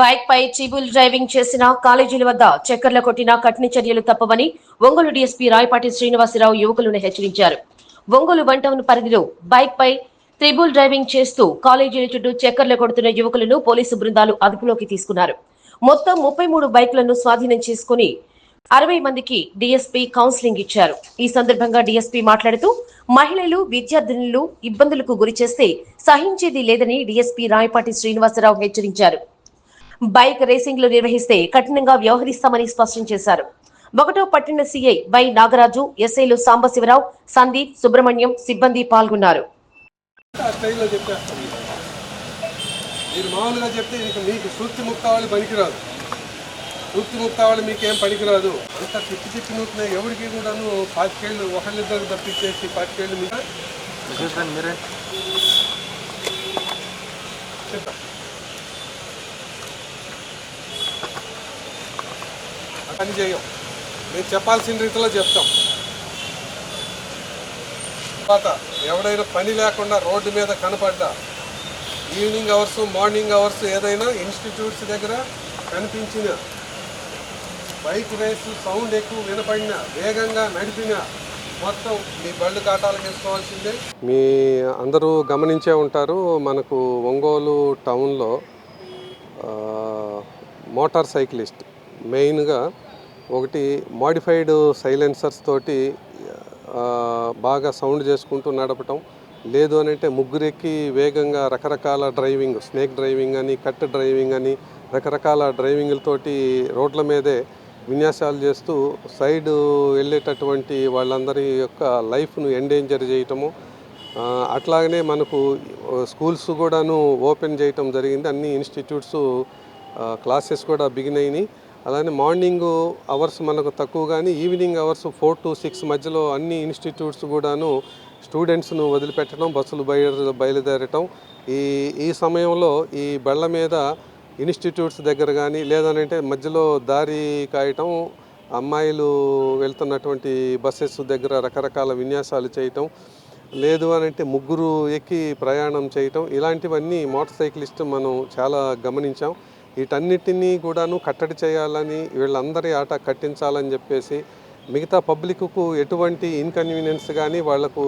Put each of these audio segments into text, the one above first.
Bike పై చీబుల్ driving చేసిన కాలేజీల వద్ద చక్కర్ల కొట్టిన కఠిన చర్యలు తప్పవని ఒంగోలు డీఎస్పీ రాయపాటి శ్రీనివాసరావు యువకులను హెచ్చరించారు. ఒంగోలు వన్ టౌన్ పరిధిలో బైక్ పై త్రిబుల్ డ్రైవింగ్ చేస్తూ కాలేజీల చుట్టూ చక్కర్లు కొడుతున్న యువకులను పోలీసు బృందాలు అదుపులోకి తీసుకున్నారు. మొత్తం ముప్పై మూడు బైక్లను స్వాధీనం చేసుకుని అరవై మందికి డీఎస్పీ కౌన్సిలింగ్ ఇచ్చారు. ఈ సందర్భంగా డీఎస్పీ మాట్లాడుతూ మహిళలు విద్యార్థినులు ఇబ్బందులకు గురి చేస్తే సహించేది లేదని డీఎస్పీ రాయపాటి శ్రీనివాసరావు హెచ్చరించారు. బైక్ రేసింగ్లు నిర్వహిస్తే కఠినంగా వ్యవహరిస్తామని స్పష్టం చేశారు. ఒకటో పట్టణ సీఐ వై నాగరాజు ఎస్ఐలు సాంబశివరావు సందీప్ సుబ్రహ్మణ్యం సిబ్బంది పాల్గొన్నారు. మీరు మామూలుగా చెప్తే ఇక మీకు సూక్తి ముక్తావళి పనికిరాదు. సూక్తి ముక్తావళి మీకేం పనికిరాదు. అంత తిప్పి తిప్పి నూతున్నాయి ఎవరికి కూడాను పాతికేళ్ళు ఒకళ్ళిద్దరు తప్పించేసి పాతికేళ్ళు మీద చూసాను మీరే చెప్తాం ఆ పని చేయం. మేము చెప్పాల్సిన రీతిలో చెప్తాం. తర్వాత ఎవడైనా పని లేకుండా రోడ్డు మీద కనపడ్డా ఈవినింగ్ అవర్స్ మార్నింగ్ అవర్స్ ఏదైనా ఇన్స్టిట్యూట్స్ దగ్గర కనిపించిన బైక్ రేసు సౌండ్ ఎక్కువ వినపడినా వేగంగా నడిపినా మొత్తం మీ బళ్ళు కాటాలకు వేసుకోవాల్సిందే. మీ అందరూ గమనించే ఉంటారు మనకు ఒంగోలు టౌన్లో మోటార్ సైకిలిస్ట్. మెయిన్గా ఒకటి మాడిఫైడ్ సైలెన్సర్స్ తోటి బాగా సౌండ్ చేసుకుంటూ నడపటం. లేదు అని అంటే ముగ్గురెక్కి వేగంగా రకరకాల డ్రైవింగ్ స్నేక్ డ్రైవింగ్ అని కట్ డ్రైవింగ్ అని రకరకాల డ్రైవింగ్లతోటి రోడ్ల మీదే విన్యాసాలు చేస్తూ సైడ్ వెళ్ళేటటువంటి వాళ్ళందరి యొక్క లైఫ్ను ఎండేంజర్ చేయటము. అట్లాగనే మనకు స్కూల్స్ కూడాను ఓపెన్ చేయటం జరిగింది. అన్ని ఇన్స్టిట్యూట్స్ క్లాసెస్ కూడా బిగిన్ అయినాయి అలానే మార్నింగ్ అవర్స్ మనకు తక్కువ కానీ evening hours four to six మధ్యలో అన్ని ఇన్స్టిట్యూట్స్ కూడాను స్టూడెంట్స్ను వదిలిపెట్టడం బస్సులు బయలు బయలుదేరటం. ఈ ఈ సమయంలో ఈ బళ్ళ మీద ఇన్స్టిట్యూట్స్ దగ్గర కానీ లేదనంటే మధ్యలో దారి కాయటం అమ్మాయిలు వెళ్తున్నటువంటి బస్సెస్ దగ్గర రకరకాల విన్యాసాలు చేయటం లేదు అని అంటే ముగ్గురు ఎక్కి ప్రయాణం చేయటం ఇలాంటివన్నీ మోటార్ సైకిలిస్ట్ మనం చాలా గమనించాం. వీటన్నిటినీ కూడాను కట్టడి చేయాలని వీళ్ళందరి ఆట కట్టించాలని చెప్పేసి మిగతా పబ్లిక్కు ఎటువంటి ఇన్కన్వీనియన్స్ కానీ వాళ్ళకు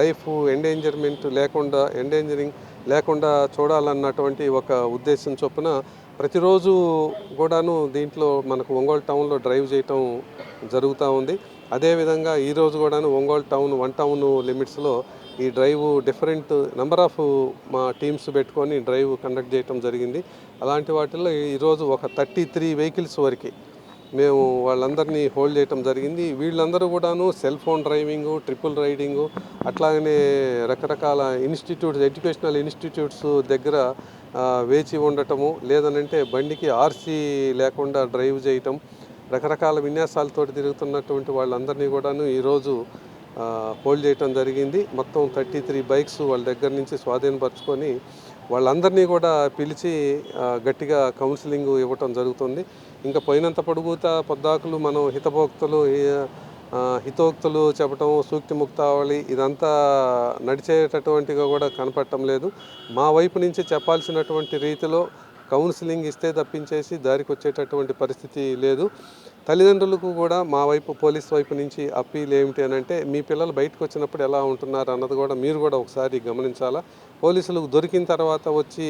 లైఫ్ ఎండేంజర్మెంట్ లేకుండా ఎండేంజరింగ్ లేకుండా చూడాలన్నటువంటి ఒక ఉద్దేశం చొప్పున ప్రతిరోజు కూడాను దీంట్లో మనకు ఒంగోలు టౌన్లో డ్రైవ్ చేయటం జరుగుతూ ఉంది. అదేవిధంగా ఈరోజు కూడాను ఒంగోలు టౌన్ వన్ టౌన్ లిమిట్స్లో ఈ డ్రైవ్ డిఫరెంట్ నెంబర్ ఆఫ్ మా టీమ్స్ పెట్టుకొని డ్రైవ్ కండక్ట్ చేయటం జరిగింది. అలాంటి వాటిల్లో ఈరోజు ఒక థర్టీ త్రీ వెహికల్స్ వరకు మేము వాళ్ళందరినీ హోల్డ్ చేయటం జరిగింది. వీళ్ళందరూ కూడాను cell phone driving triple riding అట్లాగనే రకరకాల ఇన్స్టిట్యూట్స్ ఎడ్యుకేషనల్ ఇన్స్టిట్యూట్స్ దగ్గర వేచి ఉండటము లేదనంటే బండికి ఆర్సీ లేకుండా డ్రైవ్ చేయటం రకరకాల విన్యాసాలతో తిరుగుతున్నటువంటి వాళ్ళందరినీ కూడాను ఈరోజు హోల్డ్ చేయటం జరిగింది. మొత్తం థర్టీ త్రీ బైక్స్ వాళ్ళ దగ్గర నుంచి స్వాధీనపరచుకొని వాళ్ళందరినీ కూడా పిలిచి గట్టిగా కౌన్సిలింగ్ ఇవ్వటం జరుగుతుంది. ఇంకా పోయినంత పొడుగుత పొద్దాకులు మనం హితభోక్తులు హితోక్తులు చెప్పటం సూక్తి ముక్తావళి ఇదంతా నడిచేటటువంటిగా కూడా కనపడటం లేదు. మా వైపు నుంచి చెప్పాల్సినటువంటి రీతిలో కౌన్సిలింగ్ ఇస్తే తప్పించేసి దారికి వచ్చేటటువంటి పరిస్థితి లేదు. తల్లిదండ్రులకు కూడా మా వైపు పోలీస్ వైపు నుంచి అప్పీల్ ఏమిటి అని అంటే మీ పిల్లలు బయటకు వచ్చినప్పుడు ఎలా ఉంటున్నారు అన్నది కూడా మీరు కూడా ఒకసారి గమనించాలా? పోలీసులకు దొరికిన తర్వాత వచ్చి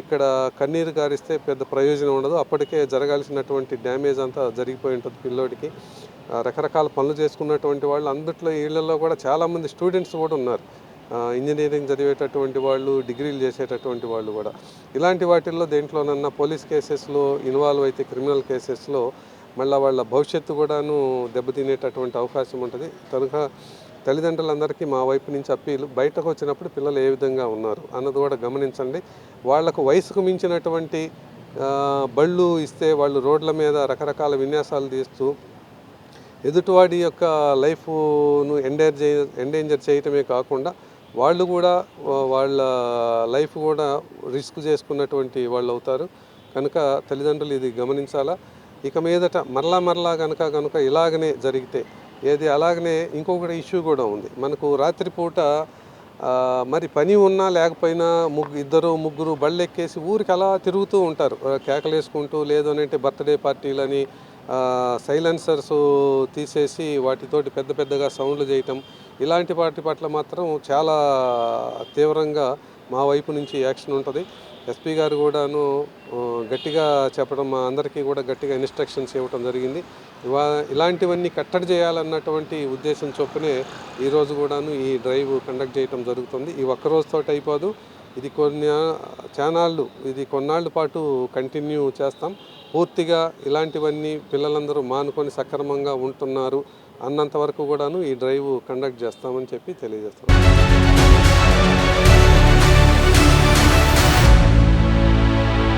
ఇక్కడ కన్నీరు గారిస్తే పెద్ద ప్రయోజనం ఉండదు. అప్పటికే జరగాల్సినటువంటి డ్యామేజ్ అంతా జరిగిపోయి ఉంటుంది పిల్లోడికి. రకరకాల పనులు చేసుకున్నటువంటి వాళ్ళు అందుట్లో వీళ్ళల్లో కూడా చాలామంది స్టూడెంట్స్ కూడా ఉన్నారు. ఇంజనీరింగ్ చదివేటటువంటి వాళ్ళు డిగ్రీలు చేసేటటువంటి వాళ్ళు కూడా. ఇలాంటి వాటిల్లో దేంట్లోనన్నా పోలీస్ కేసెస్లో ఇన్వాల్వ్ అయితే క్రిమినల్ కేసెస్లో మళ్ళీ వాళ్ళ భవిష్యత్తు కూడాను దెబ్బతినేటటువంటి అవకాశం ఉంటుంది. కనుక తల్లిదండ్రులందరికీ మా వైపు నుంచి అప్పీలు. బయటకు వచ్చినప్పుడు పిల్లలు ఏ విధంగా ఉన్నారు అన్నది కూడా గమనించండి. వాళ్ళకు వయసుకు మించినటువంటి బళ్ళు ఇస్తే వాళ్ళు రోడ్ల మీద రకరకాల విన్యాసాలు తీస్తూ ఎదుటివాడి యొక్క లైఫ్ను ఎండేర్ చే ఎండేంజర్ చేయటమే కాకుండా వాళ్ళు కూడా వాళ్ళ లైఫ్ కూడా రిస్క్ చేసుకున్నటువంటి వాళ్ళు అవుతారు. కనుక తల్లిదండ్రులు ఇది గమనించాలా? ఇక మీదట మరలా మరలా కనుక కనుక ఇలాగనే జరిగితే ఏది అలాగనే ఇంకొకటి ఇష్యూ కూడా ఉంది. మనకు రాత్రిపూట మరి పని ఉన్నా లేకపోయినా ముగ్గు ఇద్దరు ముగ్గురు బళ్ళు ఎక్కేసి ఊరికి అలా తిరుగుతూ ఉంటారు. కేకలేసుకుంటూ లేదు అని అంటే బర్త్డే పార్టీలని సైలెన్సర్స్ తీసేసి వాటితోటి పెద్ద పెద్దగా సౌండ్లు చేయటం ఇలాంటి వాటి పట్ల మాత్రం చాలా తీవ్రంగా మా వైపు నుంచి యాక్షన్ ఉంటుంది. ఎస్పీ గారు కూడాను గట్టిగా చెప్పడం మా అందరికీ కూడా గట్టిగా ఇన్స్ట్రక్షన్స్ ఇవ్వడం జరిగింది. ఇవా ఇలాంటివన్నీ కట్టడి చేయాలన్నటువంటి ఉద్దేశం చొప్పునే ఈరోజు కూడాను ఈ డ్రైవ్ కండక్ట్ చేయడం జరుగుతుంది. ఈ ఒక్కరోజుతో అయిపోదు. ఇది కొన్ని ఛానళ్ళు ఇది కొన్నాళ్ళ పాటు కంటిన్యూ చేస్తాం. పూర్తిగా ఇలాంటివన్నీ పిల్లలందరూ మానుకొని సక్రమంగా ఉంటున్నారు అన్నంత వరకు కూడాను ఈ డ్రైవ్ కండక్ట్ చేస్తామని చెప్పి తెలియజేస్తాం